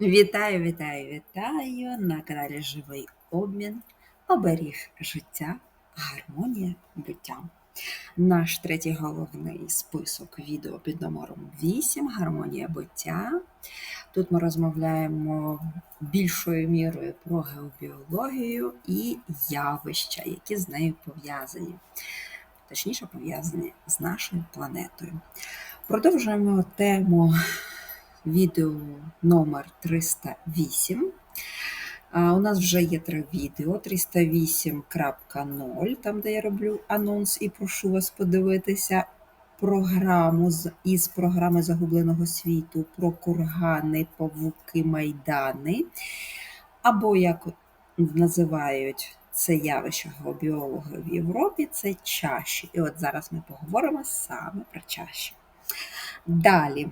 Вітаю, вітаю, вітаю на каналі Живий Обмін, оберіг життя, гармонія буття. Наш третій головний список відео під номером 8 Гармонія буття. Тут ми розмовляємо більшою мірою про геобіологію і явища, які з нею пов'язані, точніше пов'язані з нашою планетою. Продовжуємо тему відео номер 308. У нас вже є три відео 308.0, там, де я роблю анонс і прошу вас подивитися програму із програми Загубленого світу про кургани, павуки, майдани, або, як називають це явище біологи в Європі, це чаші. І от зараз ми поговоримо саме про чаші. Далі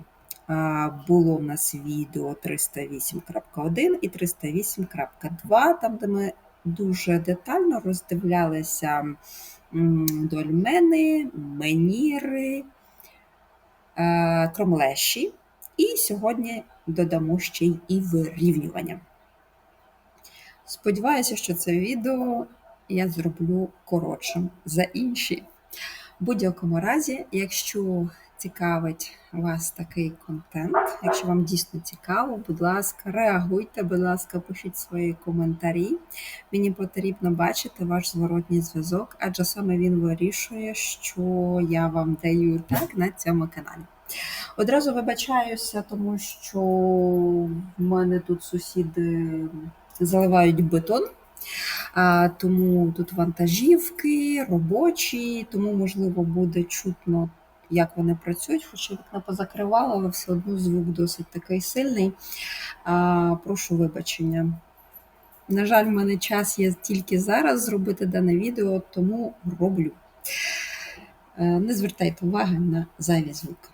було в нас відео 308.1 і 308.2, там, де ми дуже детально роздивлялися дольмени, меніри, кромлеші. І сьогодні додамо ще й і вирівнювання. Сподіваюся, що це відео я зроблю коротшим за інші. В будь-якому разі, якщо цікавить вас такий контент. Якщо вам дійсно цікаво, будь ласка, реагуйте, будь ласка, пишіть свої коментарі. Мені потрібно бачити ваш зворотній зв'язок, адже саме він вирішує, що я вам даю так на цьому каналі. Одразу вибачаюся, тому що в мене тут сусіди заливають бетон. А, Тому тут вантажівки, робочі, тому, можливо, буде чутно як вони працюють, хоча вікна позакривала, але все одно звук досить такий сильний. А, Прошу вибачення. На жаль, в мене час є тільки зараз зробити дане відео, тому роблю. Е, не звертайте уваги на зайві звуки.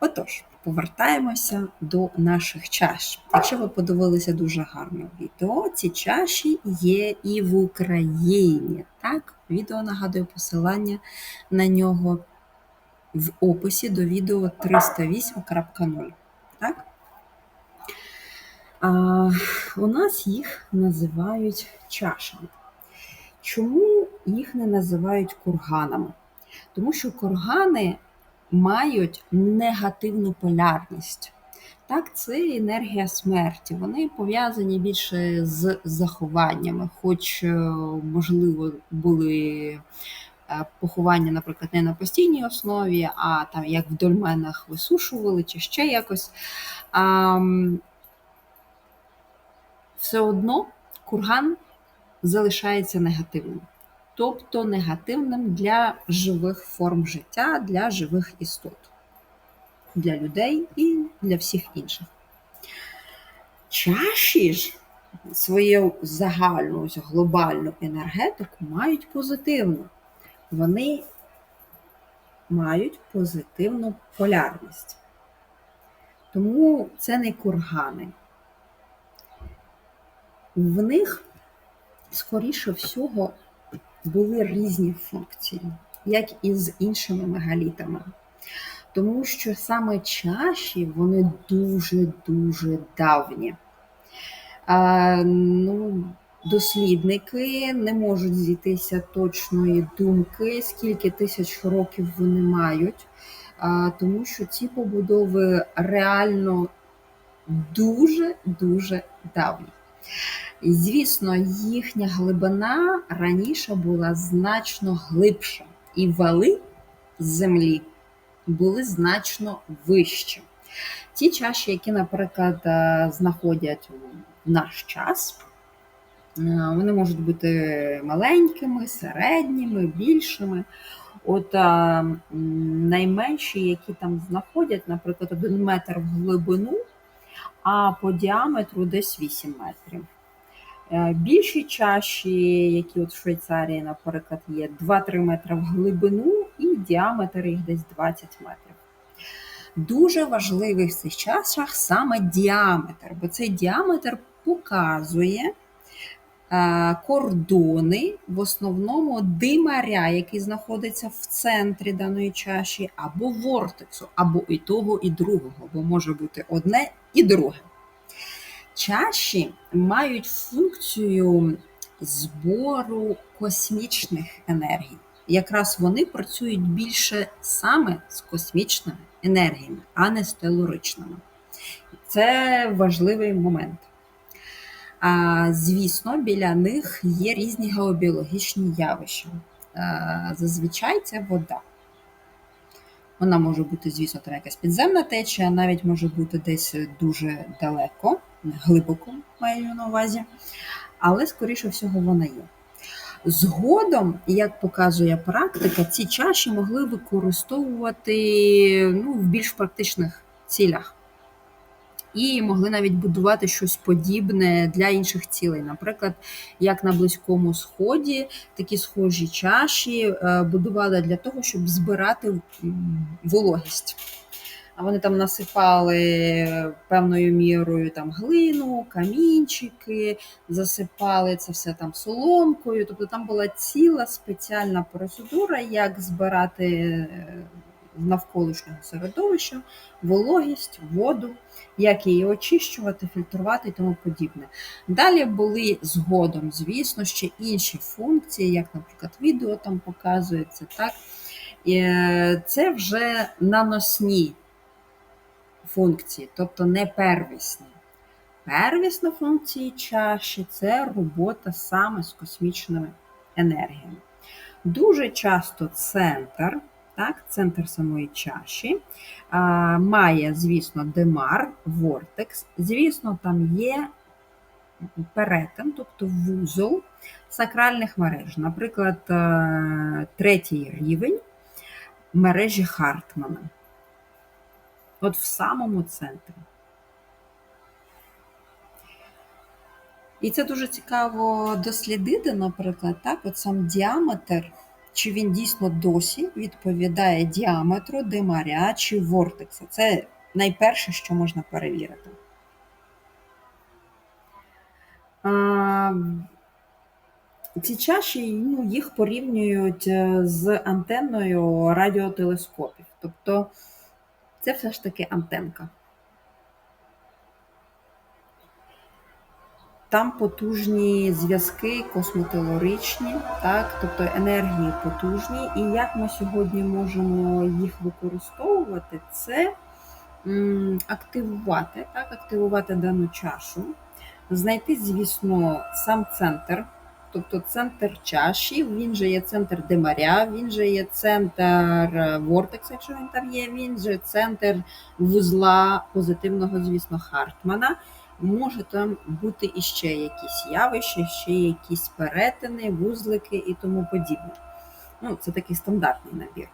Отож, повертаємося до наших чаш. Якщо ви подивилися дуже гарне відео, ці чаші є і в Україні. Так, відео нагадую посилання на нього в описі до відео 308.0. Так? А, У нас їх називають чашами. Чому їх не називають курганами? Тому що кургани мають негативну полярність. Так, це енергія смерті. Вони пов'язані більше з захованнями, хоч, е, можливо, були поховання, наприклад, не на постійній основі, а там як в дольменах висушували чи ще якось. Все одно курган залишається негативним. Тобто негативним для живих форм життя, для живих істот, для людей і для всіх інших. Чаші ж свою загальну глобальну енергетику мають позитивну вони мають позитивну полярність. Тому це не кургани. В них, скоріше всього, були різні функції, як і з іншими мегалітами. Тому що саме чаші вони дуже-дуже давні. А, ну, дослідники не можуть зійтися точної думки, скільки тисяч років вони мають, тому що ці побудови реально дуже-дуже давні. Звісно, їхня глибина раніше була значно глибша, і вали землі були значно вищі. Ті чаші, які, наприклад, знаходять в наш час, Е, вони можуть бути маленькими, середніми, більшими. От а, найменші, які там знаходять, наприклад, один метр в глибину, а по діаметру десь 8 метрів. Е, більші чаші, які от в Швейцарії, наприклад, є 2-3 метри в глибину, і діаметр їх десь 20 метрів. Дуже важливий в цих чашах саме діаметр, бо цей діаметр показує. Е, кордони, в основному димаря, який знаходиться в центрі даної чаші, або вортексу, або і того, і другого, бо може бути одне і друге. Чаші мають функцію збору космічних енергій. Якраз вони працюють більше саме з космічними енергіями, а не з телуричними. Це важливий момент. Звісно, біля них є різні геобіологічні явища. Зазвичай це вода. Вона може бути, звісно, там якась підземна течія, навіть може бути десь дуже далеко, глибоко маю на увазі, але, скоріше всього, вона є. Згодом, як показує практика, ці чаші могли використовувати ну, в більш практичних цілях. І могли навіть будувати щось подібне для інших цілей. Наприклад, як на Близькому Сході такі схожі чаші е, будували для того, щоб збирати вологість. А вони там насипали певною мірою там глину, камінчики, засипали це все там соломкою. Тобто там була ціла спеціальна процедура, як збирати е, навколишнього середовища вологість, воду, як її очищувати, фільтрувати і тому подібне. Далі були згодом, звісно, ще інші функції, як, наприклад, відео там показується. так. Е, це вже наносні функції, тобто не первісні. Первісні функції чаші це робота саме з космічними енергіями. Дуже часто центр, так, центр самої чаші, а, має, звісно, демар, вортекс. Звісно, там є перетин, тобто вузол сакральних мереж. Наприклад, е, третій рівень мережі Хартмана от в самому центрі. І це дуже цікаво дослідити, наприклад, так, от сам діаметр, чи він дійсно досі відповідає діаметру димаря чи вортекса. Це найперше, що можна перевірити. А, ці чаші ну, їх порівнюють е, з антенною радіотелескопів. Тобто це все ж таки антенка. Там потужні зв'язки космотелоричні, так, тобто енергії потужні. І як ми сьогодні можемо їх використовувати, це активувати, так, активувати дану чашу, знайти, звісно, сам центр. Тобто центр чаші, він же є центр демаря, він же є центр вортекса, якщо він там є, він же центр вузла позитивного, звісно, Хартмана. Може там бути іще якісь явища, ще якісь перетини, вузлики і тому подібне. Ну, Це такий стандартний набір.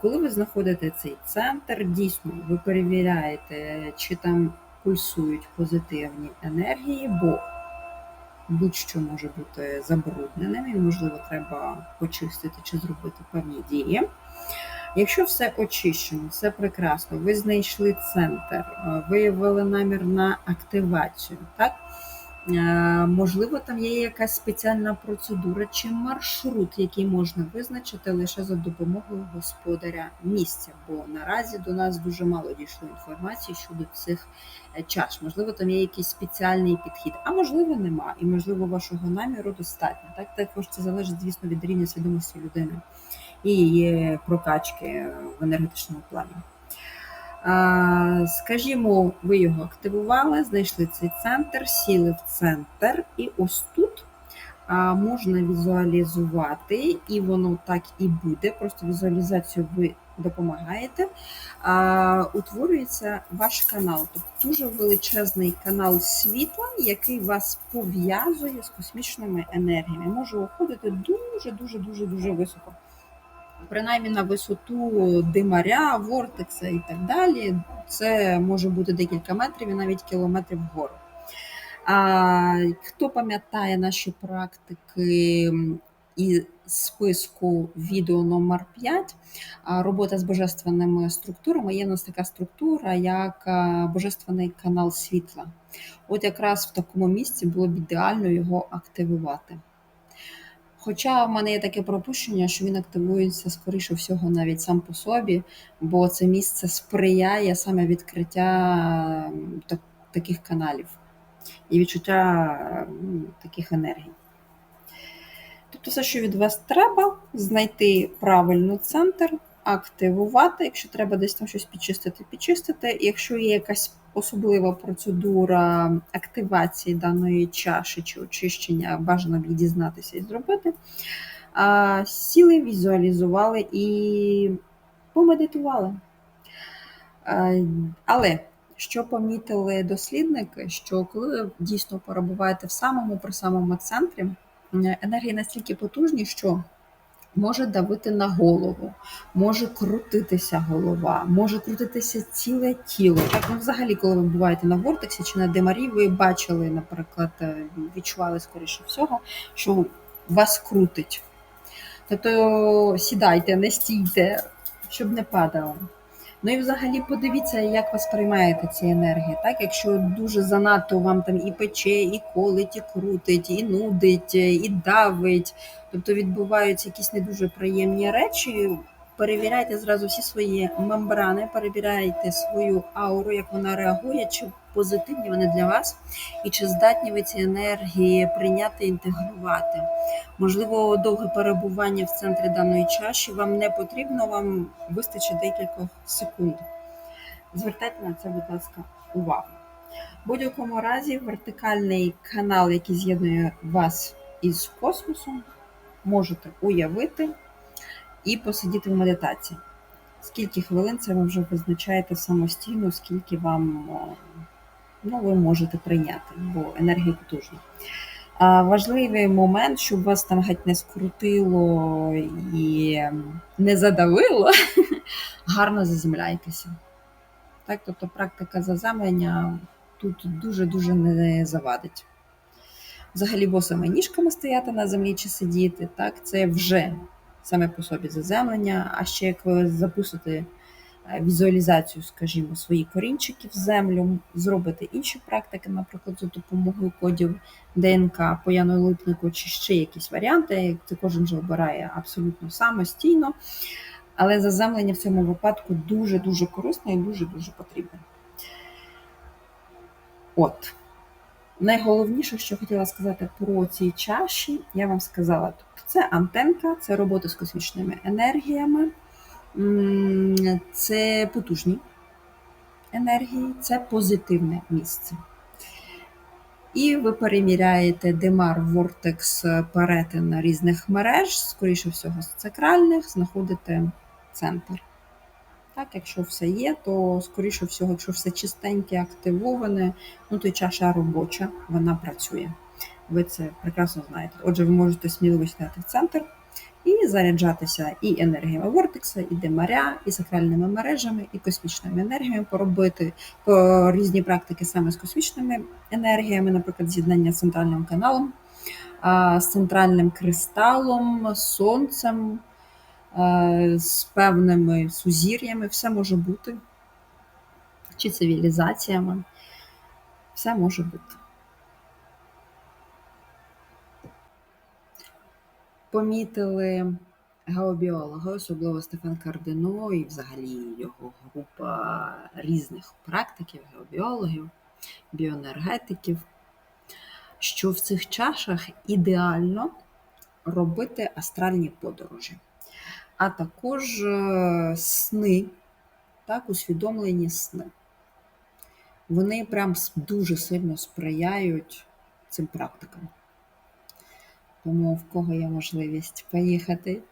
Коли ви знаходите цей центр, дійсно ви перевіряєте, чи там пульсують позитивні енергії, бо будь-що може бути забрудненим, і, можливо, треба почистити чи зробити певні дії. Якщо все очищено, все прекрасно, ви знайшли центр, виявили намір на активацію, так? Е, можливо, там є якась спеціальна процедура чи маршрут, який можна визначити лише за допомогою господаря місця, бо наразі до нас дуже мало дійшло інформації щодо цих е, чаш. Можливо, там є якийсь спеціальний підхід, а можливо, нема. І можливо, вашого наміру достатньо. Так також це залежить, звісно, від рівня свідомості людини і її прокачки в енергетичному плані. Скажімо, ви його активували, знайшли цей центр, сіли в центр, і ось тут можна візуалізувати, і воно так і буде. Просто візуалізацію ви допомагаєте. Утворюється ваш канал, тобто дуже величезний канал світла, який вас пов'язує з космічними енергіями. Може уходити дуже-дуже дуже дуже високо принаймні на висоту димаря, вортекса і так далі. Це може бути декілька метрів і навіть кілометрів вгору. А, Хто пам'ятає наші практики і списку відео номер 5 робота з божественними структурами, є у нас така структура, як Божественний канал світла. От якраз в такому місці було б ідеально його активувати. Хоча в мене є таке пропущення, що він активується, скоріше всього, навіть сам по собі, бо це місце сприяє саме відкриття таких каналів. і відчуття таких енергій. Тобто, все, що від вас треба, знайти правильний центр, активувати, якщо треба десь там щось підчистити, підчистити. Якщо є якась особлива процедура активації даної чаші чи очищення, бажано б її дізнатися і зробити. А, Сіли, візуалізували і помедитували. А, але що помітили дослідники, що коли ви дійсно перебуваєте в самому при самому центрі, енергії настільки потужні, що може давити на голову, може крутитися голова, може крутитися ціле тіло. Так, ну, взагалі, коли ви буваєте на вортексі чи на демарі, ви бачили, наприклад, е, відчували скоріше всього, що вас крутить. Тобто сідайте, не стійте, щоб не падало. Ну і взагалі подивіться, як вас приймаєте ці енергії. Так, Якщо дуже занадто вам там і пече, і колить, і крутить, і нудить, і давить, тобто відбуваються якісь не дуже приємні речі. Перевіряйте зразу всі свої мембрани, перевіряйте свою ауру, як вона реагує, чи позитивні вони для вас, і чи здатні ви ці енергії прийняти інтегрувати. Можливо, довге перебування в центрі даної чаші вам не потрібно, вам вистачить декількох секунд. Звертайте на це, будь ласка, увагу. В будь-якому разі, вертикальний канал, який з'єднує вас із космосом, можете уявити і посидіти в медитації. Скільки хвилин це ви вже визначаєте самостійно, скільки вам ну, ви можете прийняти, бо енергія потужна. А Важливий момент, щоб вас там геть не скрутило і не задавило, гарно заземляйтеся. Так, Тобто практика заземлення тут дуже-дуже не завадить. Взагалі, босими ніжками стояти на землі чи сидіти, так, це вже саме по собі заземлення, а ще як ви запустите Е, візуалізацію, скажімо, своїх корінчиків в землю, зробити інші практики, наприклад, за допомогою кодів ДНК по Яну Липнику, чи ще якісь варіанти. Це кожен вже обирає абсолютно самостійно. Але заземлення в цьому випадку дуже-дуже корисне і дуже-дуже потрібне. От. Найголовніше, що хотіла сказати про ці чаші, я вам сказала, тобто це антенка, це робота з космічними енергіями це потужні енергії, це позитивне місце. І ви переміряєте демар, вортекс, перетин різних мереж, скоріше всього, з сакральних, знаходите центр. Так, Якщо все є, то, скоріше всього, якщо все чистеньке, активоване, ну то чаша робоча, вона працює. Ви це прекрасно знаєте. Отже, ви можете сміливо сідати в центр і заряджатися і енергіями Вортекса, і Демаря, і сакральними мережами, і космічними енергіями, поробити по різні практики саме з космічними енергіями, наприклад, з'єднання з центральним каналом, з центральним кристалом, сонцем, з певними сузір'ями, все може бути, чи цивілізаціями, все може бути. Помітили геобіологи, особливо Стефан Кардино і взагалі його група різних практиків, геобіологів, біоенергетиків, що в цих чашах ідеально робити астральні подорожі, а також е, сни, так, усвідомлені сни. Вони прям дуже сильно сприяють цим практикам. Тому в кого є можливість поїхати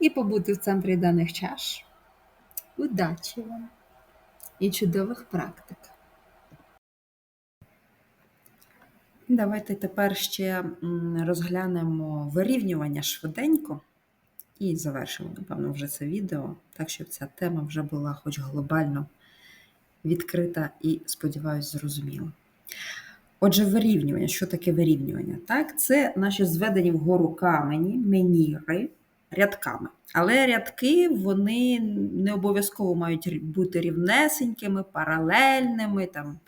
і побути в центрі даних чаш. Удачі вам і чудових практик! Давайте тепер ще розглянемо вирівнювання швиденько і завершимо, напевно, вже це відео, так щоб ця тема вже була хоч глобально відкрита і, сподіваюся, зрозуміла. Отже, вирівнювання. Що таке вирівнювання? Так, Це наші зведені вгору камені, меніри рядками. Але рядки вони не обов'язково мають бути рівнесенькими, паралельними там,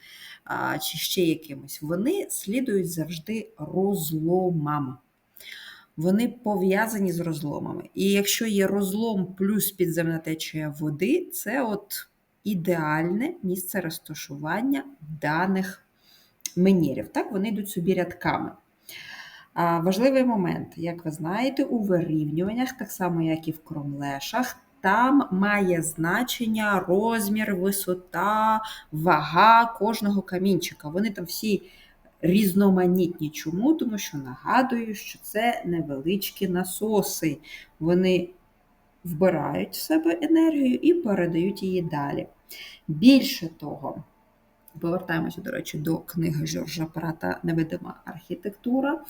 а, чи ще якимось. Вони слідують завжди розломам. Вони пов'язані з розломами. І якщо є розлом плюс підземна течія води, це от ідеальне місце розташування даних менірів. Так, вони йдуть собі рядками. А, Важливий момент, як ви знаєте, у вирівнюваннях, так само як і в кромлешах, там має значення розмір, висота, вага кожного камінчика. Вони там всі різноманітні. Чому? Тому що нагадую, що це невеличкі насоси. Вони вбирають в себе енергію і передають її далі. Більше того, Повертаємося, до речі, до книги Жоржа Парата Невидима архітектура.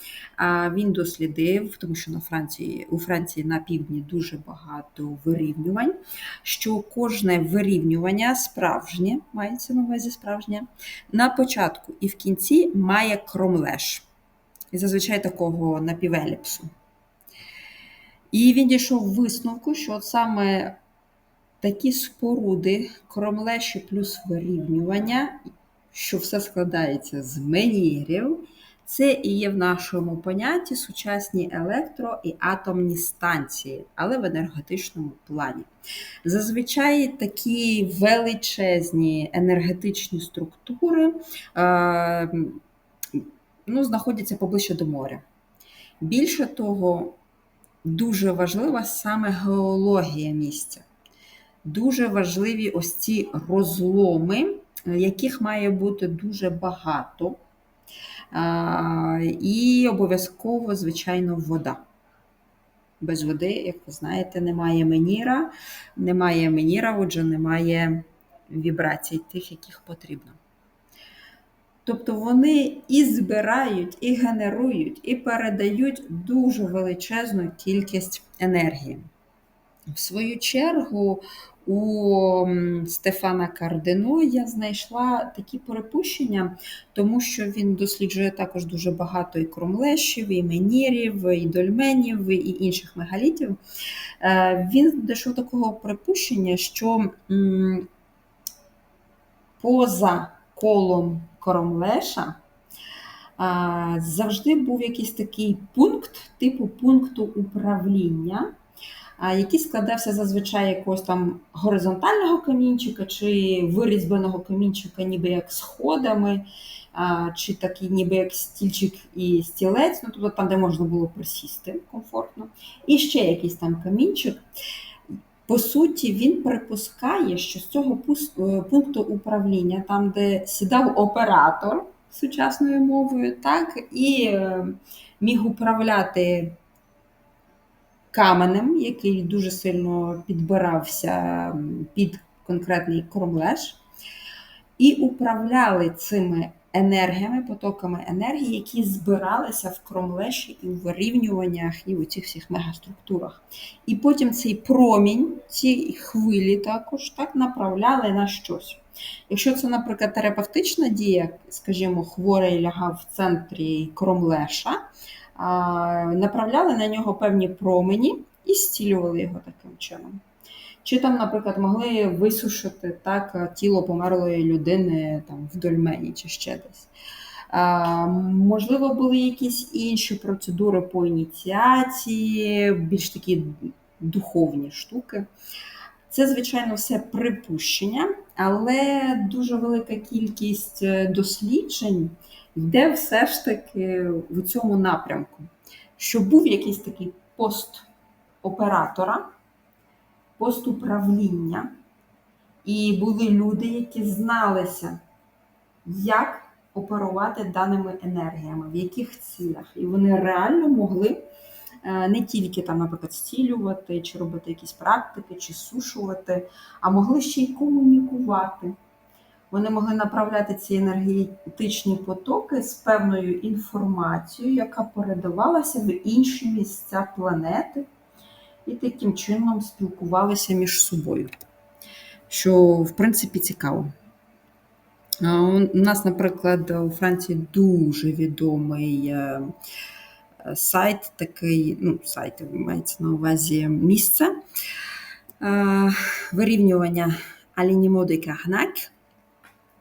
Він дослідив, тому що на Франції, у Франції на півдні дуже багато вирівнювань, що кожне вирівнювання справжнє, мається на увазі справжнє, на початку і в кінці має кромлеш. І зазвичай такого напівеліпсу. І він дійшов висновку, що от саме такі споруди, кромлеші плюс вирівнювання, що все складається з менірів, це і є в нашому понятті сучасні електро- і атомні станції, але в енергетичному плані. Зазвичай такі величезні енергетичні структури е, ну, знаходяться поближче до моря. Більше того, дуже важлива саме геологія місця. Дуже важливі ось ці розломи, яких має бути дуже багато. І обов'язково, звичайно, вода. Без води, як ви знаєте, немає меніра, немає меніра, отже, немає вібрацій тих, яких потрібно. Тобто вони і збирають, і генерують, і передають дуже величезну кількість енергії. В свою чергу, у Стефана Кардино я знайшла такі припущення, тому що він досліджує також дуже багато і кромлешів, і менірів, і дольменів, і інших мегалітів. Е, він дійшов такого припущення, що поза колом кромлеша завжди був якийсь такий пункт, типу пункту управління який складався зазвичай якогось там горизонтального камінчика чи вирізбленого камінчика, ніби як сходами, чи такий ніби як стільчик і стілець, ну тобто там, де можна було присісти комфортно. І ще якийсь там камінчик. По суті, він припускає, що з цього е, пункту управління, там, де сідав оператор сучасною мовою, так, і е, міг управляти каменем, який дуже сильно підбирався під конкретний кромлеш, і управляли цими енергіями, потоками енергії, які збиралися в кромлеші і в вирівнюваннях, і в цих всіх мегаструктурах. І потім цей промінь, ці хвилі також так направляли на щось. Якщо це, наприклад, терапевтична дія, скажімо, хворий лягав в центрі кромлеша, направляли на нього певні промені і стілювали його таким чином. Чи там, наприклад, могли висушити так тіло померлої людини там, в дольмені чи ще десь. А, Можливо, були якісь інші процедури по ініціації, більш такі духовні штуки. Це, звичайно, все припущення, але дуже велика кількість е, досліджень йде все ж таки в цьому напрямку, що був якийсь такий пост оператора, пост управління, і були люди, які зналися, як оперувати даними енергіями, в яких цілях. І вони реально могли. Е, не тільки там, наприклад, стілювати, чи робити якісь практики, чи сушувати, а могли ще й комунікувати. Вони могли направляти ці енергетичні потоки з певною інформацією, яка передавалася в інші місця планети, і таким чином спілкувалися між собою. Що, в принципі, цікаво. У нас, наприклад, у Франції дуже відомий е, сайт, такий, ну, сайт мається на увазі місце е, вирівнювання Алінімо де Карнак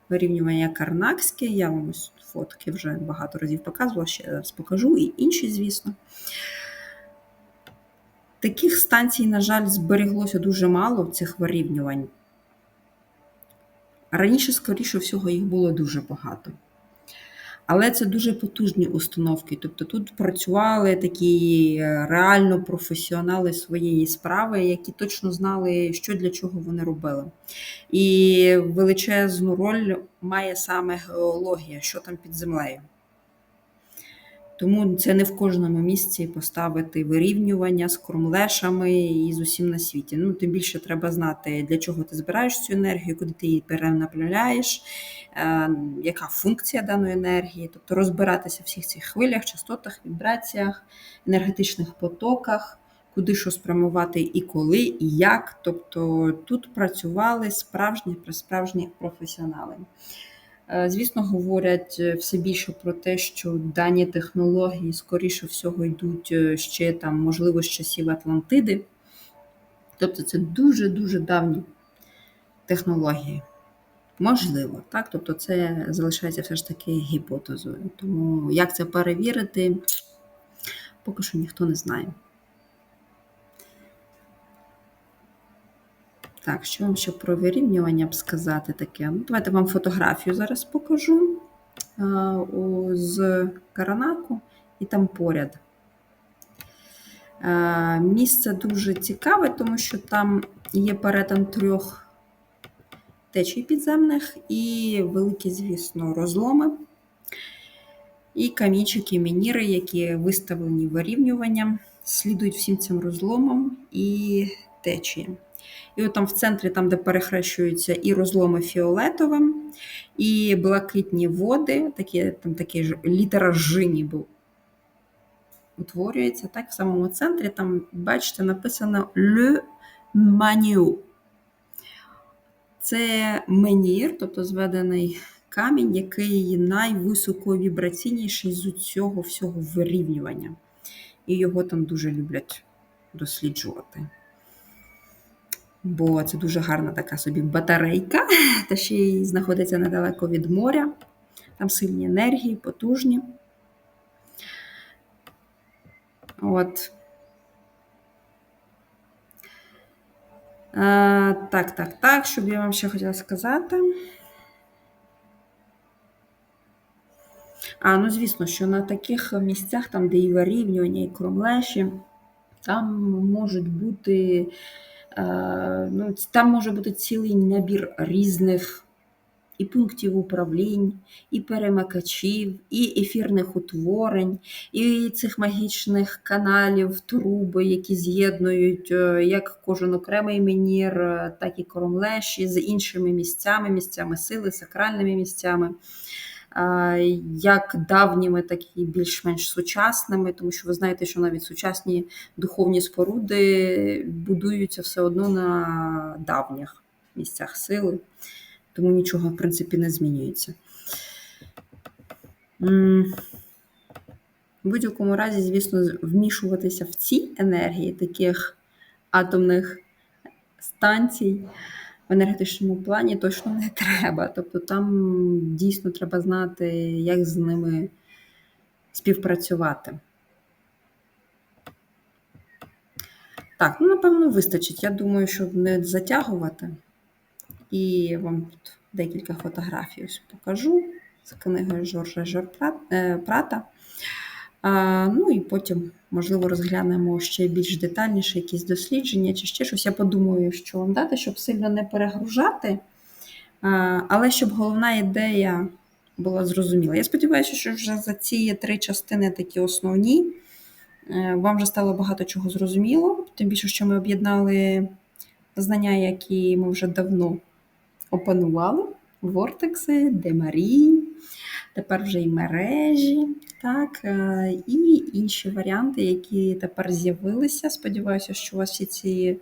вирівнювання карнакське. Я вам ось фотки вже багато разів показувала, ще раз покажу, і інші, звісно. Таких станцій, на жаль, зберіглося дуже мало цих вирівнювань. Раніше, скоріше всього, їх було дуже багато. Але це дуже потужні установки. Тобто тут працювали такі е, реально професіонали своєї справи, які точно знали, що для чого вони робили. І величезну роль має саме геологія, що там під землею. Тому це не в кожному місці поставити вирівнювання з кромлешами і з усім на світі. Ну, Тим більше треба знати, для чого ти збираєш цю енергію, куди ти її перенаправляєш, е, яка функція даної енергії, тобто розбиратися в всіх цих хвилях, частотах, вібраціях, енергетичних потоках, куди що спрямувати і коли, і як. Тобто тут працювали справжні справжні професіонали. Е, звісно, говорять е, все більше про те, що дані технології, скоріше всього, йдуть е, ще там, можливо, з часів Атлантиди. Тобто це дуже-дуже давні технології. Можливо, так? Тобто це залишається все ж таки гіпотезою. Тому як це перевірити, поки що ніхто не знає. Так, що вам ще про вирівнювання б сказати таке? Ну, Давайте вам фотографію зараз покажу з Каранаку і там поряд. Місце дуже цікаве, тому що там є перетин трьох течій підземних і великі, звісно, розломи. І камінчики, мініри, які виставлені вирівнюванням, слідують всім цим розломам і течіям. І от там в центрі, там, де перехрещуються і розломи фіолетовим, і блакитні води, такі, там такі літера Ж ніби утворюється. Так, В самому центрі там, бачите, написано Le Manu. Це менір, тобто зведений камінь, який найвисоковібраційніший з цього всього вирівнювання. І його там дуже люблять досліджувати бо це дуже гарна така собі батарейка, та ще й знаходиться недалеко від моря. Там сильні енергії, потужні. От. А, е, так, так, так, щоб я вам ще хотіла сказати. А, ну, звісно, що на таких місцях, там, де і вирівнювання, і кромлеші, там можуть бути ну, Там може бути цілий набір різних і пунктів управлінь, і перемикачів, і ефірних утворень, і цих магічних каналів, труби, які з'єднують е, як кожен окремий менір, е, так і коромлеші з іншими місцями, місцями сили, сакральними місцями як давніми, так і більш-менш сучасними, тому що ви знаєте, що навіть сучасні духовні споруди будуються все одно на давніх місцях сили, тому нічого, в принципі, не змінюється. В будь-якому разі, звісно, вмішуватися в ці енергії таких атомних станцій в енергетичному плані точно не треба. Тобто там дійсно треба знати, як з ними співпрацювати. Так, ну, напевно, вистачить. Я думаю, щоб не затягувати. І вам тут декілька фотографій ось покажу з книгою Жоржа Жорпрата. Ну і потім, можливо, розглянемо ще більш детальніше якісь дослідження чи ще щось. Я подумаю, що вам дати, щоб сильно не перегружати, але щоб головна ідея була зрозуміла. Я сподіваюся, що вже за ці три частини такі основні. Е, вам вже стало багато чого зрозуміло, тим більше, що ми об'єднали знання, які ми вже давно опанували: вортекси, демарії, тепер вже і мережі, так, е, і інші варіанти, які тепер з'явилися. Сподіваюся, що у вас всі ці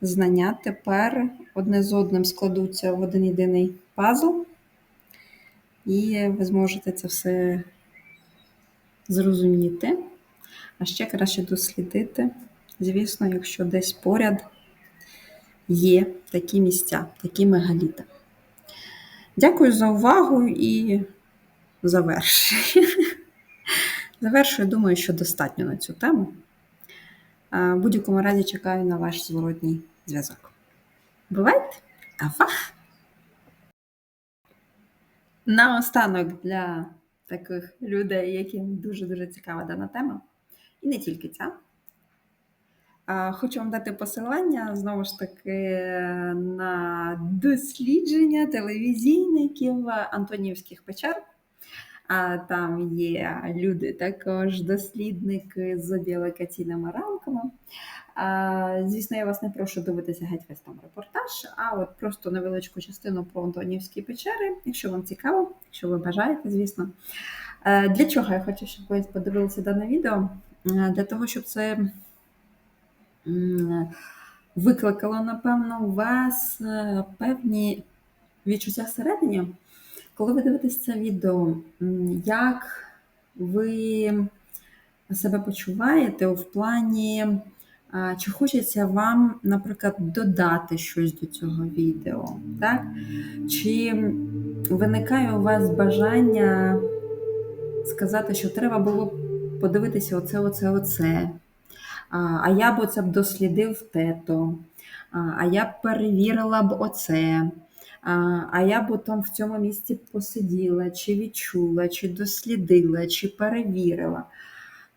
знання тепер одне з одним складуться в один єдиний пазл, і ви зможете це все зрозуміти, а ще краще дослідити. Звісно, якщо десь поряд є такі місця, такі мегаліти. Дякую за увагу і завершую. Завершую, думаю, що достатньо на цю тему. В будь-якому разі чекаю на ваш зворотній зв'язок. Бувайте! Ава! Наостанок для таких людей, яким дуже-дуже цікава дана тема. І не тільки ця. Хочу вам дати посилання знову ж таки на дослідження телевізійників Антонівських печер. А там є люди, також дослідники з біолокаційними рамками. Звісно, я вас не прошу дивитися геть весь там репортаж, а от просто невеличку частину про Антонівські печери, якщо вам цікаво, якщо ви бажаєте, звісно. Е, Для чого я хочу, щоб ви подивилися дане відео? Е, Для того, щоб це викликало, напевно, у вас е, певні відчуття всередині. Коли ви дивитесь це відео, як ви себе почуваєте в плані, чи хочеться вам, наприклад, додати щось до цього відео, так? Чи виникає у вас бажання сказати, що треба було подивитися оце, оце, оце. А, я б оце б дослідив тето, а, я б перевірила б оце. А я б там в цьому місці посиділа, чи відчула, чи дослідила, чи перевірила.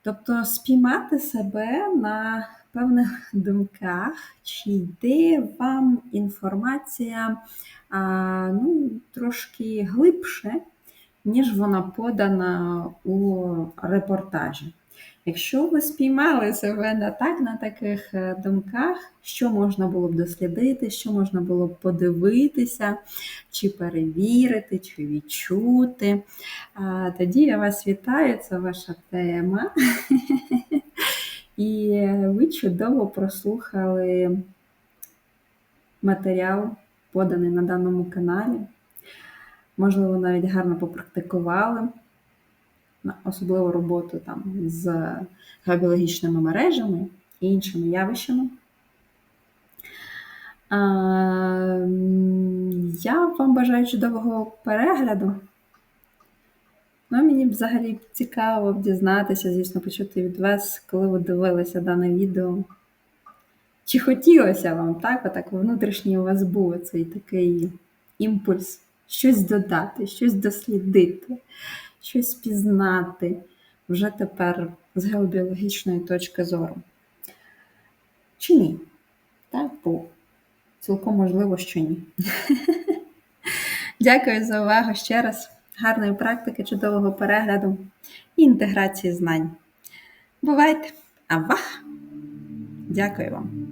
Тобто спіймати себе на певних думках, чи йде вам інформація а, ну, трошки глибше, ніж вона подана у репортажі. Якщо ви спіймали себе на так на таких е, думках, що можна було б дослідити, що можна було б подивитися, чи перевірити, чи відчути, тоді я вас вітаю, це ваша тема. І ви чудово прослухали матеріал, поданий на даному каналі. Можливо, навіть гарно попрактикували особливу роботу там з геобіологічними мережами і іншими явищами. Я вам бажаю чудового перегляду. Ну, мені взагалі цікаво дізнатися, звісно, почути від вас, коли ви дивилися дане відео. Чи хотілося вам так, отак внутрішній у вас був цей такий імпульс, щось додати, щось дослідити, щось пізнати вже тепер з геобіологічної точки зору? Чи ні? Так, бо цілком можливо, що ні. Дякую за увагу ще раз. Гарної практики, чудового перегляду і інтеграції знань. Бувайте! Авах! Дякую вам!